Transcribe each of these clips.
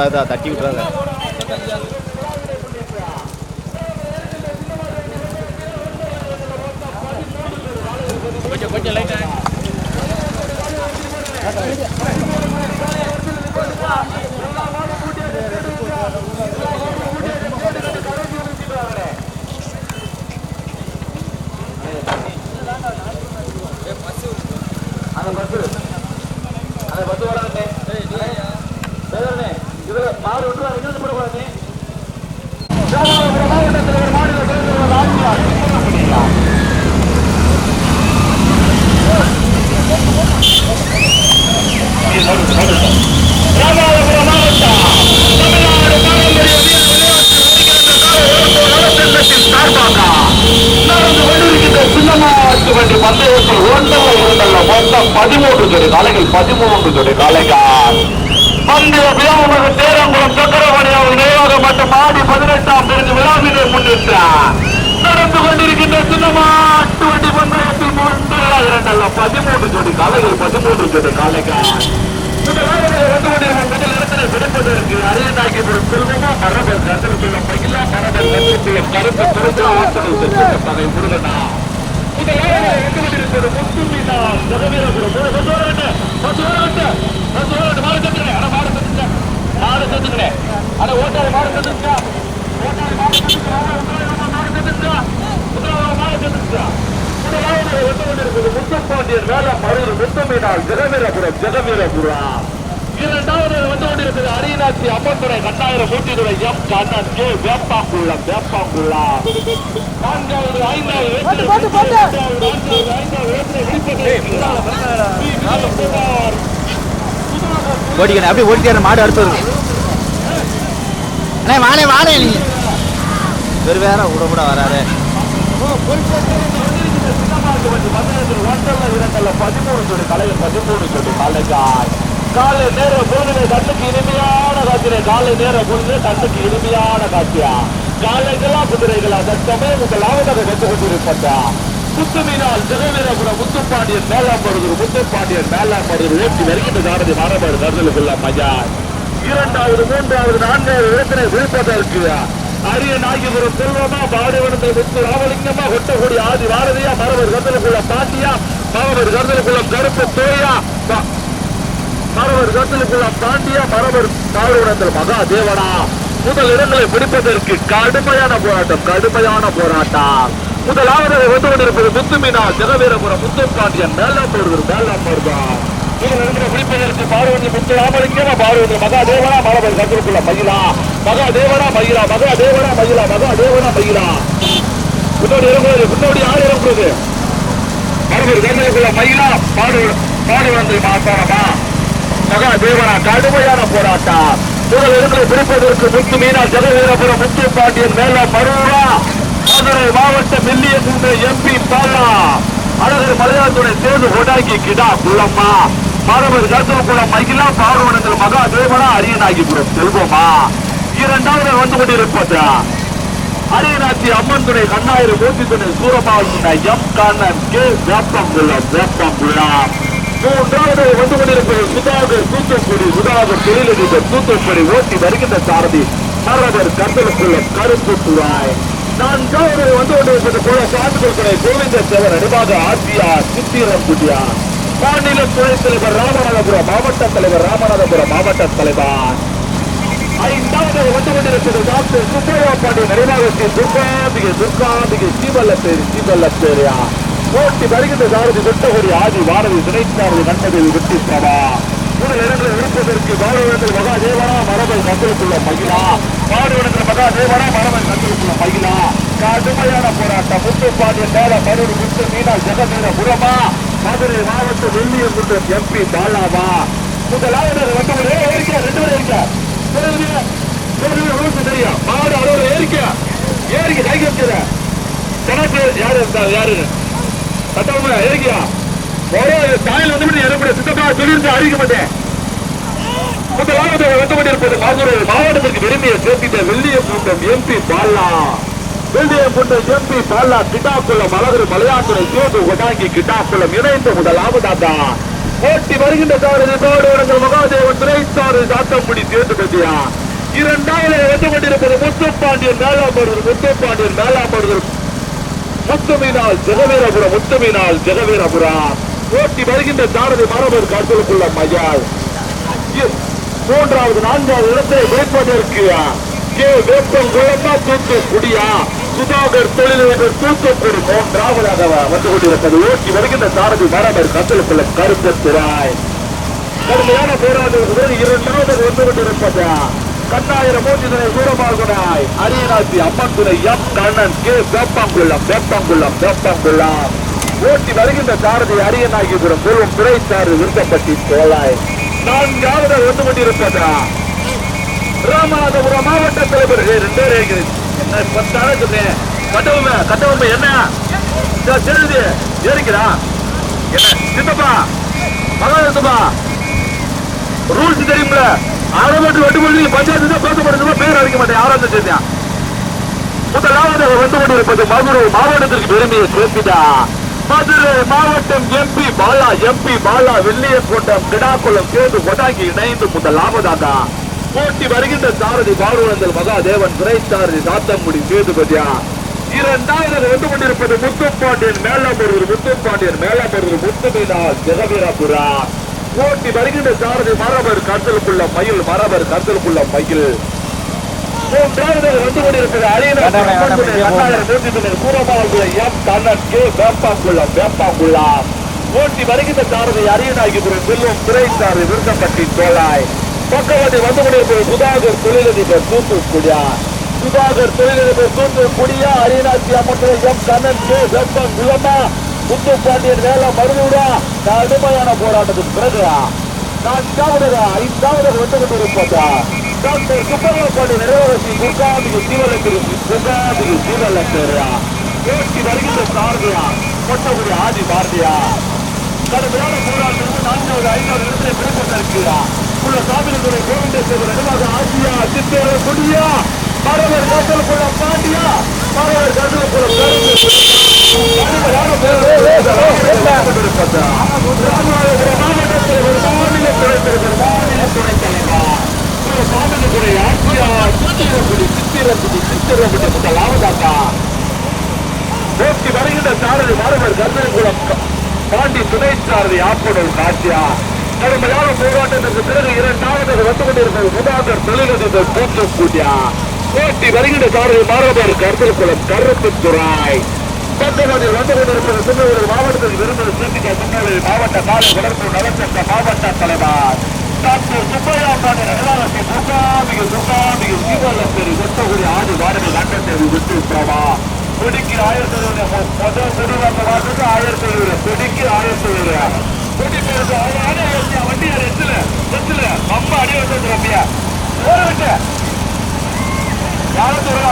Upload தட்டி விட்றாங்க கொஞ்சம் கொஞ்சம் லைட்டா அந்த பஸ் அந்த பஸ் வராங்க இதுல மாடு விட்டு எங்கிருந்து போடக்கூடாது மாவட்ட தலைவர் மாநில தலைவர் ராஜ்குமார் ராமநாதபுரம் மாவட்டம் தமிழ்நாடு பாரம்பரிய வீர விளையாட்டு நலச்சங்கத்தின் சார்பாக நடந்து கொண்டிருக்கின்ற சின்னமாட்டு வண்டி பந்தயத்தில் ஒன்றரை இரண்டல்ல மொத்தம் பதிமூன்று ஜோடி காலைகள் பதிமூன்று ஜோடி காலைகள் பந்தய வியாபார தேரங்குளம் சக்கரவாணி அவர் நினைவாக மற்றும் ஆடி பதினெட்டாம் தேதி விழாவினை முன்னிட்டு நடந்து கொண்டிருக்கின்ற சின்னமாட்டு வண்டி பந்தயத்தில் ஒன்றரை இரண்டல்ல பதிமூன்று ஜோடி காலைகள் பதிமூன்று ஜோடி காலைகள் இந்த வந்து கொண்டிருக்கும் முதல் இடத்திலே பிடிப்பதற்கு அரியநாயகிபுரம் செல்வமா மரபர் கருத்தில் மகிழா மரபர் கருத்தில் கருத்து முருகனா மாடு அட ஓட்டாரி மாடு தட்டுங்க ஓட்டாரி மாடு தட்டுங்க மாடு தட்டுங்க முதலாவது வந்து கொண்டிருப்பது முத்தப்பாண்டியன் மேல மருது முத்தமீனால் ஜெகவீரபுரம் ஜெகவீரபுரம். இரண்டாவது வந்து கொண்டிருப்பது அரியநாச்சி அம்மன்துறை கண்ணாயிரம் மூட்டிதுறை எம் கண்ணன் கே வேப்பாங்குளம் வேப்பாங்குளம். நான்காவது ஐந்தாவது. ஓடிக்கணும் அப்படியே ஓடிக்கார மாடு அடுத்து வருது அண்ணே வாழே வாழே நீ. வேற விட கூட வராரு. காலை நேர பொழுது கண்ணுக்கு இனிமையான காட்சியை காலை நேர பொழுது கண்ணுக்கு இனிமையான காட்சியா காலைகளா குதிரைகளா தத்தமே முதலாவது அதை கண்டு கொண்டிருப்பதா முத்துமீனால் ஜெகவீரபுரம் முத்துப்பாண்டியன் மேலாம்படுது முத்துப்பாண்டியன் மேலாம்படுது ஓட்டி வருகின்ற சாரதி மாறபாடு கருதலுக்குள்ள மஜா இரண்டாவது மூன்றாவது நான்காவது இடத்தினை விழுப்பதற்கு அரிய நாயகிபுரம் செல்வமா பாடுவனத்தை முத்து ராமலிங்கமா கொட்டகுடி ஆதி பாரதியா மரபர் கருதலுக்குள்ள பாட்டியா மரபர் கருதலுக்குள்ள கருப்பு தோயா ப- மரபர் கருதலுக்குள்ள பாண்டியா மரபர் தாழ்வுணத்தில் மகா தேவனா முதல் இடங்களை பிடிப்பதற்கு கடுமையான போராட்டம் கடுமையான போராட்டம். முதலாவது வந்து கொண்டிருப்பது முத்துமீனா ஜெகவீரபுரம் முத்து பாண்டியன் மேலாம் போடுவது மேலாம் போடுதான் முதல் இடங்களை பிடிப்பதற்கு பார்வதி முத்து பார்வதி மகா தேவனா மரபர் கருதலுக்குள்ள மகிழா மகா தேவனா மயிலா மகா தேவனா மகிழா மகா தேவனா மகிழா முன்னோடி இறங்குவது முன்னோடி யார் இறங்குவது? மரபர் கருதலுக்குள்ள மகிழா பாடு பாடு வந்து மாசாரமா மகா தேவனா கடுமையான போராட்டம். முதல் இடங்களை பிடிப்பதற்கு முத்து மீனா ஜெகவீரபுரம் முத்து பாண்டியன் மேல மருவா. மதுரை மாவட்ட மில்லிய குண்டு எம்பி பாலா. அழகர் மலையாளத்துடைய சேர்ந்து கொடாக்கி கிடா குள்ளம்மா மரபர் கருத்துக்குளம் மகிழா பாடுவனங்கள் மகா தேவனா அரியநாயகிபுரம் செல்வமா? இரண்டாவது வந்து கொண்டிருப்பது அரியநாச்சி அம்மன் துணை கண்ணாயிரு மூர்த்தி துணை சூரமாவல் எம் கண்ணன் கே வேப்பங்குளம் வேப்பங்குளம். மூன்றாவது வந்து கொண்டிருப்பது சுதாகர் தூத்துக்குடி சுதாகர் தொழிலதிபர் தூத்துக்குடி ஓட்டி வருகின்ற சாரதி மரபர் கந்தலுக்குளம் கருப்பு துவாய் நான்காவது வந்து கொண்டிருப்பது போல சாத்துக்குள் துணை கோவிந்த சேவர் அடிவாக ஆர்பிஆர் சித்திரம் குட்டியா மாநில துணை தலைவர் ராமநாதபுரம் மாவட்ட தலைவர் ராமநாதபுரம் மாவட்ட தலைவர். ஐந்தாவது வந்து கொண்டிருப்பது டாக்டர் சுப்பையா பாண்டி நிறைவாகத்தி துர்காம்பிகை துர்காம்பிகை சீவல்லப்பேரி சீவல்லப்பேரியா போட்டி வருகின்ற சாரதி துட்டகுடி ஆதி வாரதி துணைச்சாரதி நன்மதில் வெற்றி பிரபா முதல் இடங்களில் இருப்பதற்கு பாடுவனத்தில் மகாதேவனா மரபல் கந்தலுக்குள்ள மகிழா. பாடுவனத்தில் மகாதேவனா மரபல் கந்தலுக்குள்ள மகிழா. கடுமையான போராட்டம். முத்துப்பாண்டியன் மேல மருடு முத்து மீனா ஜெகமீன புறமா. மதுரை மாவட்ட வெள்ளிய குன்றம் எம்பி பாலாவா. முதலாவது ரெண்டு பேர் ஏறிக்க ரெண்டு பேர் ஏறிக்க சொல்லுங்க தெரியும். மாடு அறுபது ஏறிக்க ஏறிக்க கை வச்சுற கணக்கு யாரு இருந்தா யாரு? சட்டமா ஏறிக்கியா ஒரே தாயில் வந்து இறப்பட சித்தமா சொல்லிருந்து அறிவிக்க மாட்டேன். முதலாவது வந்து கொண்டிருப்பது மதுரை மாவட்டத்திற்கு விரும்பிய சேர்த்திட்ட வெள்ளிய கூட்டம் எம்பி பாலா. வெள்ளிய கூட்டம் எம்பி பாலா கிட்டாக்குளம் அழகு மலையாத்துறை சேது ஒடாங்கி கிட்டாக்குளம் இணைந்த முதலாவதாக ஓட்டி வருகின்ற சாரதி பாடுவரங்கள் மகாதேவன் துணைசாரு சேர்த்து சேர்த்துப்பட்டியா இரண்டாவது வந்து கொண்டிருப்பது முத்துப்பாண்டியன் மேலாப்படுதல் முத்துப்பாண்டியன் மேலாப்படுதல் முத்துமீனால் ஜெகவீரபுரம் முத்துமீனால் ஜெகவீரபுரம். ஓட்டி வருகின்ற சாரதி மரபர் காட்சிகளுக்குள்ள மையால் மூன்றாவது நான்காவது இடத்தை வைப்பதற்கு கே. வேப்பங்குளமா தூத்துக்குடியா சுதாகர் தொழிலதிபர் தூத்துக்குடி மூன்றாவதாக வந்து கொண்டிருப்பது ஓட்டி வருகின்ற சாரதி மரபர் கத்தலுக்குள்ள கருப்பத்திராய் கடுமையான போராட்டத்தில் இரண்டாவது வந்து கொண்டிருப்பதா? கண்ணாயிரம் மூச்சிதனை தூரமாகுனாய். அரியநாசி அம்மன்துறை எம் கண்ணன் கே வேப்பங்குள்ளம் வேப்பங்குள்ளம் வேப்பங்குள்ளம் ஓட்டி வருகின்ற சாரதி அரியநாயகிபுரம் செல்வம் துறைசாறு விருந்தப்பட்டி தோளாய். நான்காவது வந்து கொண்டிருப்பதா? ராமநாதபுரம் மாவட்ட தலைவர் ஏய், ரெண்டே இருக்குது பத்தான சொன்னேன் கட்டவுமே கட்டவுமே என்ன? இதோ தெரியுது ஏறிக்கிறா. என்ன சித்தப்பா மகா சித்தப்பா. ரூல்ஸ் தெரியும்ல? ஆரம்பத்து வட்டி பண்ணி பஞ்சாயத்து தான் பேசப்படுறதுமா பேர் அடிக்க மாட்டேன். ஆறாம் சேர்த்தியா? முதலாவது வந்து கொண்டிருப்பது மதுரை மாவட்டத்திற்கு பெருமையை சேர்த்துடா மதுரை மாவட்டம் எம்பி பாலா எம்பி பாலா வெள்ளியக்கோட்டம் கிடாக்குளம் சேது கொடாங்கி இணைந்து முதலாவதாக போட்டி வருகின்ற சாரதி பாலுவந்தல் மகாதேவன் துறை சாரதி சாத்தங்குடி சேதுபதியா? இரண்டாவது வந்து கொண்டிருப்பது முத்துப்பாண்டியன் மேலாம்பருவர் முத்துப்பாண்டியன் மேலாம்பருவர் முத்துமீனால் ஜெகவீரபுரா. போட்டி வருகின்ற சாரதி மரபர் கருத்தலுக்குள்ள மயில் மரபர் கருத்தலுக்குள்ள மயில். மூன்றாவது வந்து கொண்டிருப்பது எம் கண்ணன் கே வேப்பாங்குளம் வேப்பாங்குளம். போட்டி வருகின்ற சாரதி அரியநாயகிபுரம் செல்வம் துறைசாரதி விருந்தப்பட்டி தோளாய் பக்கவாட்டி வந்து கொண்டிருப்பது சுதாகர் தொழிலதிபர் தூத்துக்குடியா சுதாகர் தொழிலதிபர் தூத்துக்குடியா அரியநாச்சி அம்மன் எம் கண்ணன் கே. வேப்பங்குளமா முத்துப்பாண்டியன் வேலை மருதூரா கடுமையான போராட்டத்துக்கு பிறகுடா. நான்காவதாக ஐந்தாவது வந்து கொண்டிருப்பதா? டாக்டர் சுப்பிரமணிய நிர்வாகி குர்காதிக்கு சீவலத்திற்கு குர்காதிக்கு சீவலத்தியா பேட்டி வருகின்ற சாரதியா? கொட்டகுடி ஆதி பாரதியா? கடுமையான போராட்டத்தில் நான்காவது ஐந்தாவது இடத்துல பிடிப்பட்டிருக்கிறா உள்ள சாமிகளுடைய கோவிந்தேஸ்வரர் ஆசியா சித்தேர கொடியா மரவர் கட்டலுக்குள்ள பாண்டியா மரவர் மாநில மாநில சித்திரக்குடி சித்திரக்குடி சித்திரக்குடி முதலாவதாக்கா போட்டி வருகின்ற சாரதி மாணவர் கர்ணகுளம் பாண்டி துணை சாரதி ஆப்பனூர் காட்சியா கடுமையான போராட்டத்திற்கு பிறகு இரண்டாவது வந்து கொண்டிருப்பது சுதாகர் தொழிலதிபர் தூத்துக்குடியா. போட்டி வருகின்ற சாரதி மாணவர் கர்ணகுளம் கருப்புத்துறாய் பத்தொன்பதில் வந்து திருநெல்வேலி மாவட்டத்தில் விரும்புகிற சிறப்பிக்க திருநெல்வேலி மாவட்ட காலை வளர்ப்பு நலச்சட்ட மாவட்ட தலைவர் டாக்டர் சுப்பையா பாண்டி நிர்வாகத்தை முகாமிகு முகாமிகு சீவல்லப்பேரி கொத்தகுடி ஆதி வாரதி கண்டத்தை விட்டு பிரமா கொடிக்கு ஆயிரத்தி முதல் கொடி வந்த ஆயிரத்தி ஆயிரத்தி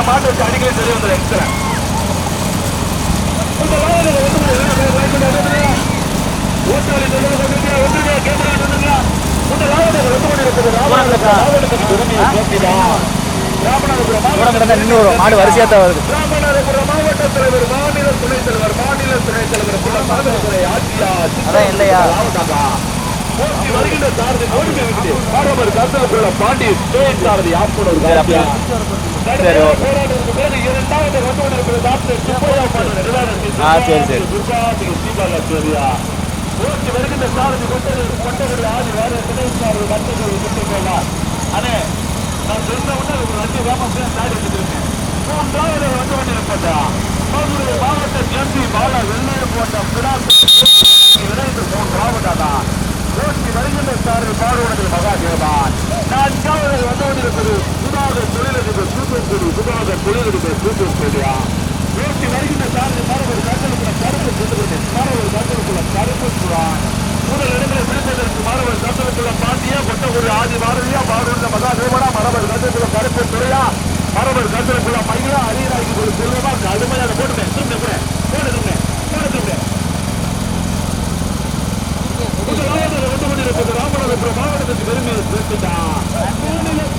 மாட்டு வச்சு அடிக்கடி தெரிய வந்து வரும் மாடு வரிசையா தான் வருது. மாவட்ட தலைவர் மாநில துணைத் தலைவர் அதான் இல்லையா? வருகின்ற சாரதி கோரிக்கை விட்டு பாரம்பரிய கருத்தலுக்குள்ள பாண்டி ஸ்டேட் சாரதி ஆப்பனூர் காட்சியா சரி, ஓகே. இரண்டாவது வந்து கொண்டிருக்கிற டாக்டர் சுப்பையா ஆ, சரி, சரி. ஓட்டி வருகின்ற சாரதி கொண்டவர்கள் ஆதி வேற துணை சாரதி கட்டங்கள் விட்டு போகலாம் அண்ணே நான் சொன்ன உடனே ஒரு ரெண்டு வேகம் தாடி எடுத்துருக்கேன் மூன்றாவது வந்து கொண்டிருப்பதா மாவட்ட எம்பி பாலா வெள்ளையர் போட்ட விரைந்து மூன்றாவதாதா ஓட்டி வருகின்ற சாரதி பாடுவனத்தில் மகாதேவான். நான்காவது வந்து கொண்டிருப்பது சுதாகர் தொழிலதிபர் தூத்துக்குடி சுதாகர் தொழிலதிபர் தூத்துக்குடியா ஓட்டி வருகின்ற சாரதி மரபு கட்டலுக்குள்ள கருப்பு சென்று மரபு கட்டலுக்குள்ள கருப்பு சுறான் முதல் இடங்களை பிடிப்பதற்கு மரபு கட்டலுக்குள்ள பாண்டியா கொட்டகுடி ஆதி பாரதியா பாடுவந்த மகாதேவனா மரபு கட்டலுக்குள்ள கருப்பு துறையா பரவர் கருத்துல கூட பையனா அரியராய்க்கு ஒரு செல்வமா கடுமையாக போட்டுட்டேன். திரும்ப கூட போட்டு போடுதுங்க முதலாவது வந்து ராமநாதபுரம் மாவட்டத்துக்கு பெருமையை சேர்த்துட்டான்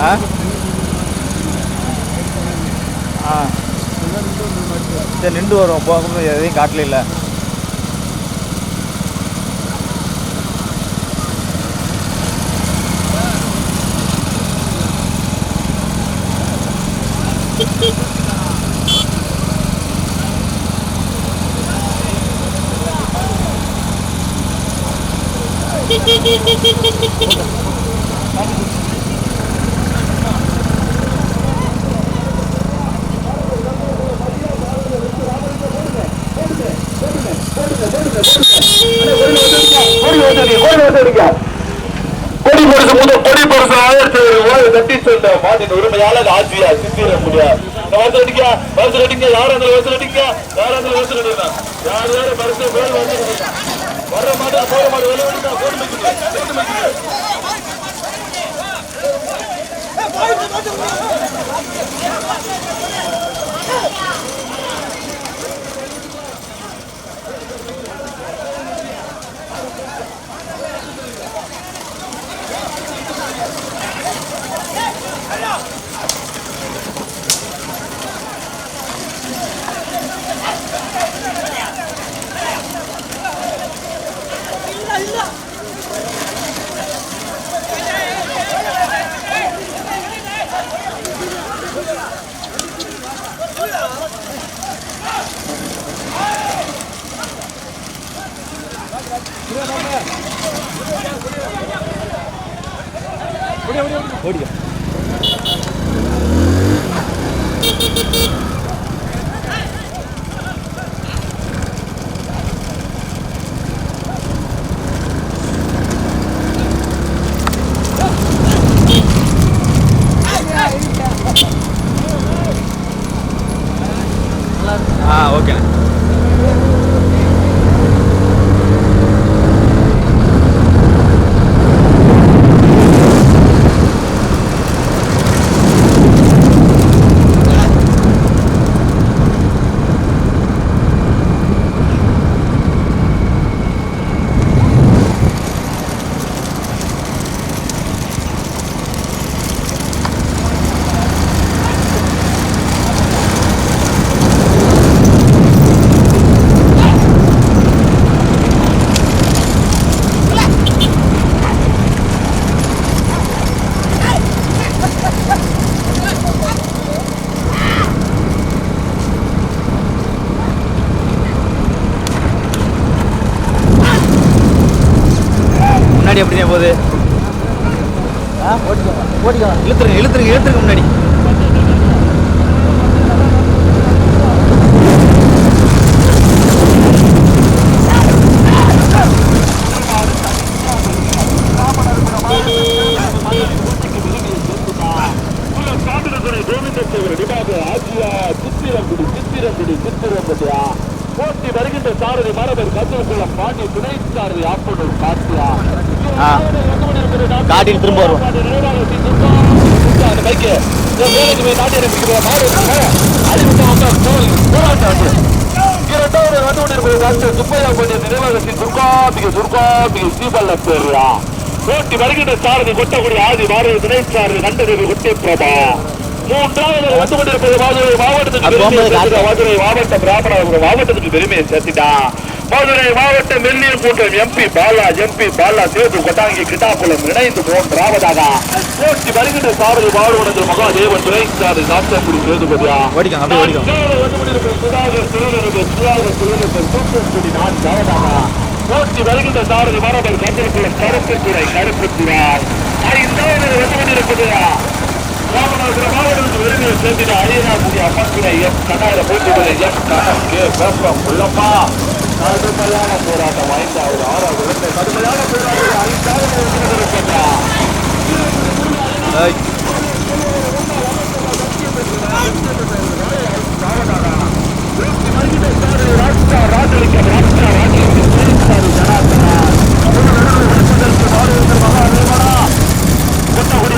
ஆ? ஆ. சரி நின்று வருவோம் போகும்போது எதையும் காட்டல இல்லை. கொடி ஓட்டுறீங்க முதல் கொடி பொருசு ஆயிரத்தி ஓய்வு தட்டி சொல்ற மாட்டின் உரிமையாளர் ஆட்சியா சித்திர முடியாது வருஷம் அடிக்க வருஷம் அடிக்க யாரும் அந்த வருஷம் அடிக்க யாரும் அந்த வருஷம் அடிக்க யார் யாரும் பரிசு பேர் வந்து வர மாட்டேன் போக மாட்டேன் வெளியே அடிக்க கோடி வைக்கணும் கோடி வைக்கணும் ஓட்டிக்கோங்க ஓட்டிக்கோங்க இழுத்துருங்க இழுத்துருங்க இழுத்துருங்க முன்னாடி. சாமிரசனை கோவிந்தத்தேவர் நிபாக சித்திரங்குடி சித்திரங்குடியா போட்டி வருகின்ற சாரதி மரபர் கந்தகுளம் பாண்டி துணை காட்டிட்டு திரும்ப வருவோம். போட்டி வருகின்ற சாரதி கொட்டக்குடி ஆதி மாறுவது துணை சாரதி கண்டதேவி கொட்டை பிரபா. மூன்றாவது வந்து கொண்டிருப்பது மதுரை மாவட்டத்துக்கு காட்டு. மாவட்ட பிராமணர் மாவட்டத்துக்கு பெருமையை சேர்த்துட்டா. மதுரை மாவட்ட மெல்லியர் கூட்டம் எம்பி பாலா எம்பி பாலா சேது கொட்டாங்கி கிட்டாப்புலம் இணைந்து மூன்றாவதாக போட்டி வருகின்ற சாரதி மாறுவனது மகாதேவன் துணை சாரதி சாத்தக்குடி சேதுபதியா. போட்டி வருகின்ற சாரதி மரபர் கந்தரக்குள்ள கருப்பு துறை கருப்பு துறார் ஐந்தாவது வந்து கொண்டிருப்பதா ராமநாதபுரம் மாவட்டத்துக்கு விரும்பிய சேர்த்திட ஐயனாபுரி அப்பன்துறை எம் கண்ணாயிர போட்டிகளை எம் கண்ணன் பேப்பம் உள்ளப்பா கடுமையான போராட்டம் ஐந்தாவது ஆறாவது இரண்டு கடுமையான போராட்டம் ஐந்தாவது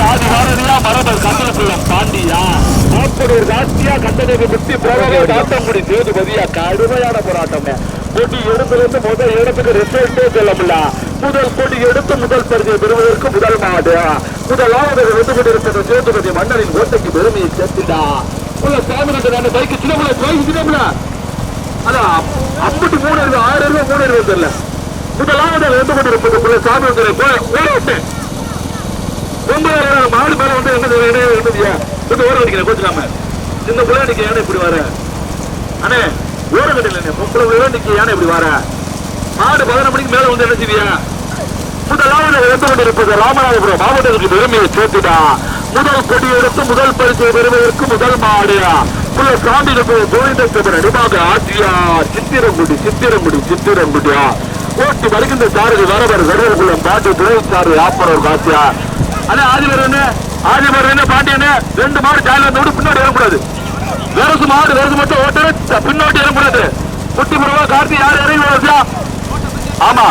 வந்து கொண்டிருப்பதா ஏய், கடுமையான போராட்டம். போட்டி எடுப்பிலிருந்து முதல் இடத்துக்கு ரிசல்ட்டே சொல்ல முடியல முதல் கொடி எடுத்து முதல் பரிசை பெறுவதற்கு முதல் மாடு முதலாவது வந்து கொண்டிருக்கிற சேதுபதி மன்னரின் ஓட்டைக்கு பெருமையை சேர்த்துடா உள்ள சாமிநாதன் அந்த பைக்கு சின்னமுல பைக்கு சின்னமுல. அதான் அம்பட்டு மூணு இருக்கு ஆறு ரூபாய் மூணு இருக்கு தெரியல. முதலாவது வந்து கொண்டிருப்பது சாமி வந்து ஓட்டு ஒன்பதாயிரம் மாடு மேல வந்து என்ன இடையே இருந்ததுயா கொஞ்சம் ஓரம் அடிக்கிறேன் கொஞ்சம் சின்ன பிள்ளை நிக்க யானை இப்படி வர? அண்ணே ஓரம் கட்டல பொம்பளை பிள்ளை நிக்க யானை இப்படி வர? மாடு பதினொரு மணிக்கு மேல வந்து என்ன செய்வியா? முதலாவது வந்து கொண்டிருப்பது ராமநாதபுரம் மாவட்டத்திற்கு பெருமையை சேர்த்துடா முதல் கொடி எடுத்து முதல் பரிசை பெறுவதற்கு முதல் மாடு. புள்ள சாமி கோவிந்த நடிமாக ஆட்சியா சித்திரங்குடி சித்திரங்குடி சித்திரங்குடியா? ஓட்டி வருகின்ற சாரதி வரவர் வருவர்குளம் பாட்டு துணை சாரதி ஆப்பரவர் காட்சியா அண்ணா ஆதிபர் என்ன ஆதிபர் என்ன பாண்டியன்னு ரெண்டு மாடு ஜாலியா வந்து பின்னாடி வரக்கூடாது வெரசு மாடு வெரசு மட்டும் ஓட்டுற பின்னாடி வரக்கூடாது குட்டி புறவா கார்த்தி யார் இறங்கி வரா ஆமா.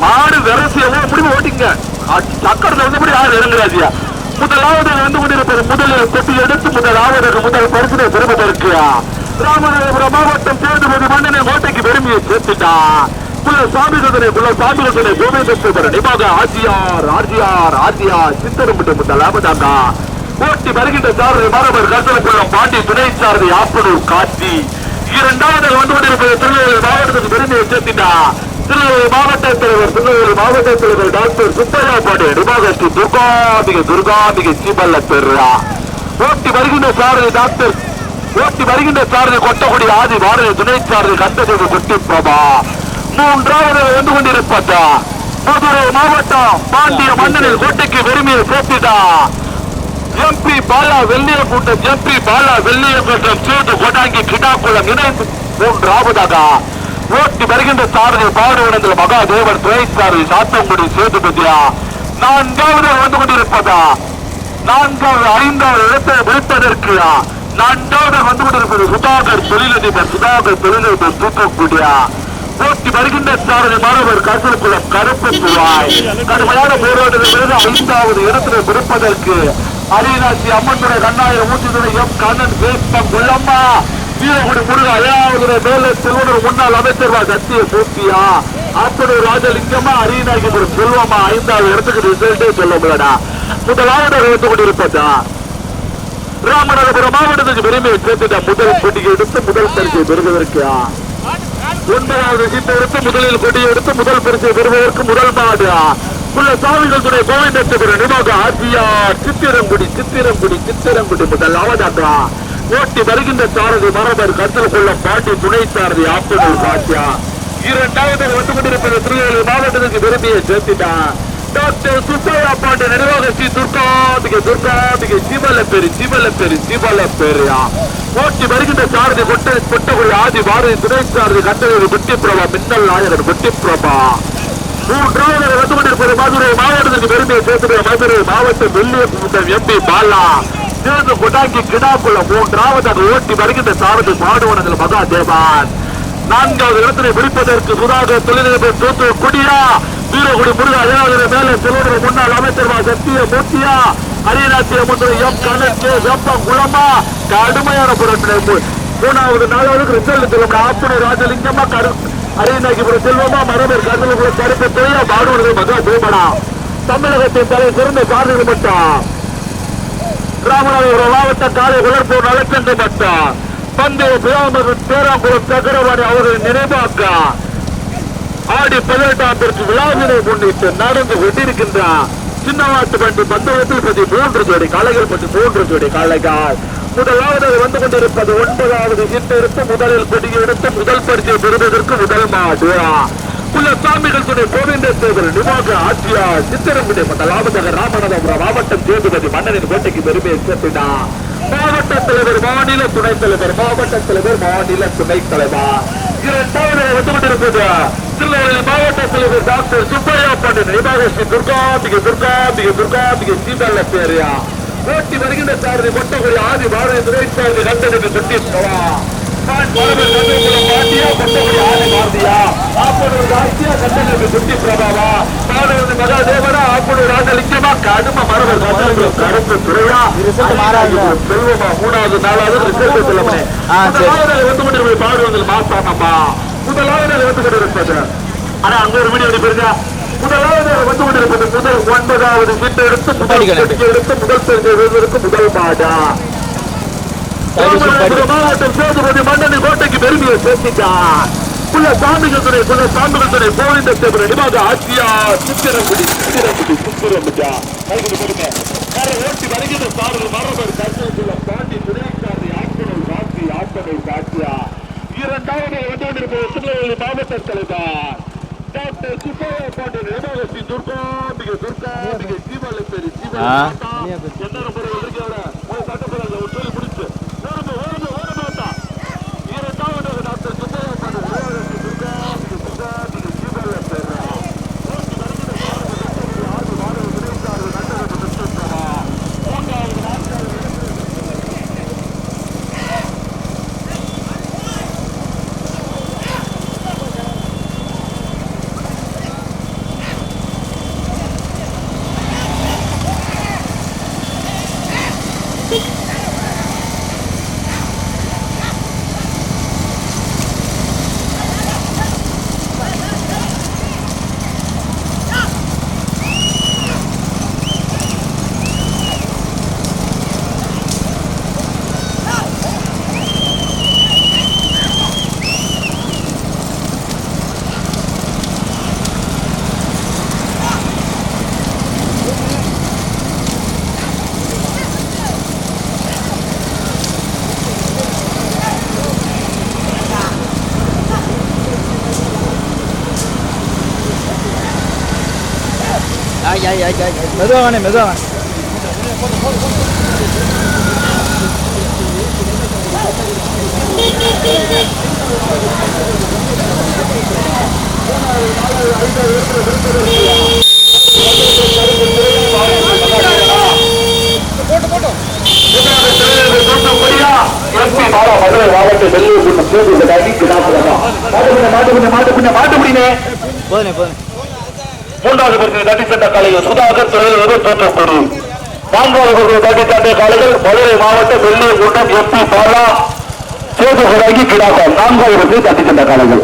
மாடு வெரசு எவ்வளவு முடிவு ஓட்டிங்க? சக்கரத்தை வந்தபடி யார் இறங்குறாதியா முதலாவது வந்து கொண்டிருப்பது முதல் கொட்டி எடுத்து முதலாவது முதல் பரிசுனை பெருமை தருக்கியா ராமநாதபுரம் மாவட்டம் தேர்தல் மன்னனை ஓட்டைக்கு பெருமையை சேர்த்துட்டா குல சாமி கதனை சாமிகதனை கோவிந்தேஸ்வரர் நிமாக ஆஜியார் ஆர்ஜியார் ஆர்ஜியார் சித்தரம்பட்டு முதலாவதாக ஓட்டி வருகின்ற சாரதி மரபர் கருத்தலக்குளம் பாண்டி துணை சாரதி ஆப்பனூர் காட்சி இரண்டாவது வந்து கொண்டிருப்பது திருநெல்வேலி மாவட்டத்துக்கு பெருமையை சேர்த்திட்டா. திருநெல்வேலி மாவட்ட தலைவர் திருநெல்வேலி மாவட்ட தலைவர் டாக்டர் சுப்பையா பாண்டிய நிர்வாகஸ்ரீ துர்காம்பிகை துர்காம்பிகை சீபல்ல பெருரா ஓட்டி வருகின்ற சாரதி டாக்டர் ஓட்டி வருகின்ற சாரதி கொட்டக்குடி ஆதி பாரதி துணை சாரதி கந்ததேவி கொட்டி பிரபா. மூன்றாவது வந்து கொண்டிருப்பதா மதுரை மாவட்டம் பாண்டிய மன்னனில் கோட்டைக்கு பெருமையை சேர்த்திட்டா எம்பி பாலா வெள்ளிய கூட்டம் எம்பி பாலா வெள்ளிய கூட்டம் சூது கொடாங்கி கிடாக்குளம் இணைந்து மூன்றாவதாக. ஓட்டி வருகின்ற சாரதி பாடுவனத்தில் மகாதேவர் துணை சாரதி சாத்தங்குடி சேதுபதியா நான்காவது வந்து கொண்டிருப்பதா நான்காவது ஐந்தாவது இடத்தை பிடிப்பதற்கு நான்காவது வந்து கொண்டிருப்பது சுதாகர் தொழிலதிபர் சுதாகர் தொழிலதிபர் தூக்கக்கூடியா போட்டி வருகின்ற சாரதி மாணவர் கருத்துக்குளம் கருப்பு குழாய் கடுமையான போராட்டத்திலிருந்து ஐந்தாவது இடத்திலே பிடிப்பதற்கு அரியநாசி அம்மன்துறை கண்ணாயிரம் ஊற்றுதுறை எம் கண்ணன் வேப்பம் குள்ளம்மா. வீரகுடி முருக ஐயாவதுரை மேல செல்வனர் முன்னாள் அமைச்சர் சத்திய பூர்த்தியா அப்பனூர் ராஜலிங்கம்மா அரியநாயகபுரம் செல்வமா ஐந்தாவது இடத்துக்கு ரிசல்ட்டே சொல்ல முடியடா முதலாவது வந்து கொண்டிருப்பதா? ராமநாதபுரம் மாவட்டத்துக்கு பெருமையை சேர்த்துட்ட முதல் போட்டியை எடுத்து முதல் பரிசை பெறுவதற்கு? ஒன்பதாவது சீட்டை எடுத்து முதலில் கொடி எடுத்து முதல் பரிசை பெறுவதற்கு முதல் மாடு உள்ள சாமிகள் துணை கோவிந்தத்துக்கு நிர்வாக ஆட்சியார் சித்திரங்குடி சித்திரங்குடி சித்திரங்குடி முதலாவதாக ஓட்டி வருகின்ற சாரதி மரபர் கத்தல் கொள்ள பாட்டி துணை சாரதி ஆப்பனூர் காட்சியா இரண்டாவது வந்து கொண்டிருப்பது திருநெல்வேலி மாவட்டத்துக்கு விரும்பிய சேர்த்திட்டான் டாக்டர் சுப்பையா பாண்டிய நிர்வாக ஸ்ரீ துர்காம்பிகை துர்காம்பிகை சிவலப்பேரி சிவல சிவலப்பேரியா. ஓட்டி வருகின்ற சாரதி கொட்டை கொட்டகுடி ஆதி பாரதி துணை சாரதி கண்டகரி குட்டி பிரபா மின்னல் நாயகன் குட்டி பிரபா மூன்றாவது வந்து கொண்டிருப்பது மதுரை மாவட்டத்திற்கு பெருமையை சேர்த்துடைய மதுரை மாவட்ட வெள்ளிய கூட்டம் எம்பி பாலா. சேர்ந்து கொண்டாங்கி கிடாக்குள்ள மூன்றாவதாக ஓட்டி வருகின்ற சாரதி மதா தேவான் நான்காவது இடத்தினை பிடிப்பதற்கு சுதாகர் தொழிலதிபர் தோத்து குடியா வீரகுடி முருக அழகாவது மேலே செல்வதற்கு முன்னாள் அமைச்சர் சத்திய மூர்த்தியா? அரியநாச்சிய முன்னுரை எம் கணக்கு வெப்பம் குளமா கடுமையான புரட்சி மூணாவது நாலாவது ரிசல்ட் சொல்லுங்க ஆப்பனூர் ராஜலிங்கமா கரு அரியநாயகிபுரம் செல்வமா மரபர் கருதலுக்குள்ள கருப்பு தொழிலா? பாடுவது மகா தேவனா தமிழகத்தின் தலை சிறந்த சாதனை மட்டும் ராமநாதபுரம் மாவட்ட காலை வளர்ப்போர் நலச்சங்க மட்டும் பந்தய பிராமகன் பேராங்குளம் சக்கரவாணி அவர்களின் நினைவாக்க? ஆடி பதினெட்டாம் பெருக்கு விழாவினை முன்னிட்டு நடந்து கொண்டிருக்கின்றார் சின்னவாட்டு பண்டி பந்தவத்தில் பற்றி மூன்று ஜோடி காளைகள் பற்றி மூன்று ஜோடி காளைகள். முதலாவது வந்து கொண்டிருப்பது ஒன்பதாவது சீட்டு எடுத்து முதலில் கொடி முதல் பரிசை பெறுவதற்கு முதல் மாடு. உள்ள சாமிகள் துணை கோவிந்தேஸ்வரர் நிவாக ஆட்சியார் சித்திரங்குடி மண்டலாவதாக ராமநாதபுரம் மாவட்டம் சேதுபதி மன்னனின் கோட்டைக்கு பெருமையை சேர்த்தினார் மாவட்ட தலைவர் மாநில துணைத் தலைவர் மாவட்ட தலைவர் மாநில துணைத் தலைவர். இரண்டாவது வந்து கொண்டிருப்பது திருநெல்வேலி மாவட்ட தலைவர் டாக்டர் சுப்பையா பாண்டியன் நிர்வாக ஸ்ரீ துர்காம்பிகை துர்காம்பிகை துர்காம்பிகை சீதல்ல பேரியா. ஓட்டி வருகின்ற சாரதி கொட்டகுடி ஆதி பாரதி துணை சாரதி கண்டனுக்கு சுட்டி போவா பாண்டியா கொட்டகுடி ஆதி பாரதியா. ஆப்பனூர் ராசியா கண்டனுக்கு சுட்டி பிரபாவா. பாடவது மகாதேவனா ஆப்பனூர் ராஜலிங்கமா கடும கண்டனுக்கு கருப்பு துறையா? செல்வமா மூணாவது நாலாவது ரிசல்ட் சொல்லப்பே ஆ, சரி. முதலாவது வந்து கொண்டிருப்பது பாடுவதில் மாசானம்மா முதலாவது வந்து கொண்டிருப்பது. ஆனா அங்க ஒரு வீடியோ எடுப்பிருங்க முதலாவது வந்து கொண்டிருப்பது முதல் ஒன்பதாவது சீட்டை எடுத்து முதல் எடுத்து முதல் வெல்வதற்கு முதல் மாடா. மாவட்டம் சேதுபதி மன்னனி கோட்டைக்கு பெருமையை சேர்த்துட்டார் புள்ள சாமிகள் துணை புள்ள சாமிகள் துணை கோவிந்த தேவர் நிமாக ஆட்சியா சித்திரங்குடி சித்திரங்குடி சித்திரம்புஜா கைது கொடுங்க. வேற ஓட்டி வருகிற சாரல் மரபர் கருத்துக்குள்ள பாண்டி துணைக்காரி ஆட்கள் காட்சி ஆட்டமை காட்சியா இரண்டாவது வந்து கொண்டிருப்பது திருநெல்வேலி மாவட்ட தலைவர் டாக்டர் சுப்பையா பாண்டியன் நிர்வாகத்தி துர்கா மிக துர்கா மிக ஜீவாலை பேரு வந்திருக்கோட ஒரு சட்டப்படல ஒரு சொல்லி முடிச்சு ஓடுங்க ஓடுங்க ஓட மாட்டா இரண்டாவது டாக்டர் சுப்பையா பாண்டியன் நிர்வாகத்தி துர்கா மிக துர்கா மிக ஜீவாலை பேரு ஓட்டி வருகிற சாரல் ஆறு மாதம் விரைந்தார்கள் நட்டகத்தை பெற்றிருக்கிறா மூன்றாவது நான்காவது ஆய் ஆய் ஆய் ஆய் மெதுவாக வாணே மெதுவாக வாணே போதுனே போதுனே மூன்றாவது பரிசு தட்டி சென்ற காலையில் சுதாகர் துறையிலிருந்து தோற்றக்குழு நான்காவது பரிசு தட்டி சென்ற காலைகள் மதுரை மாவட்டம் வெள்ளூர் குன்றம் எம்பி பாலா சேதுகுராகி கிடாக்கம் நான்காவது பரிசு தட்டி சென்ற காலைகள்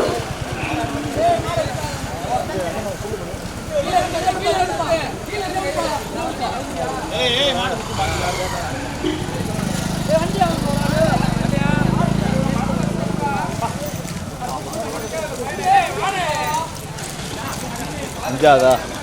价格.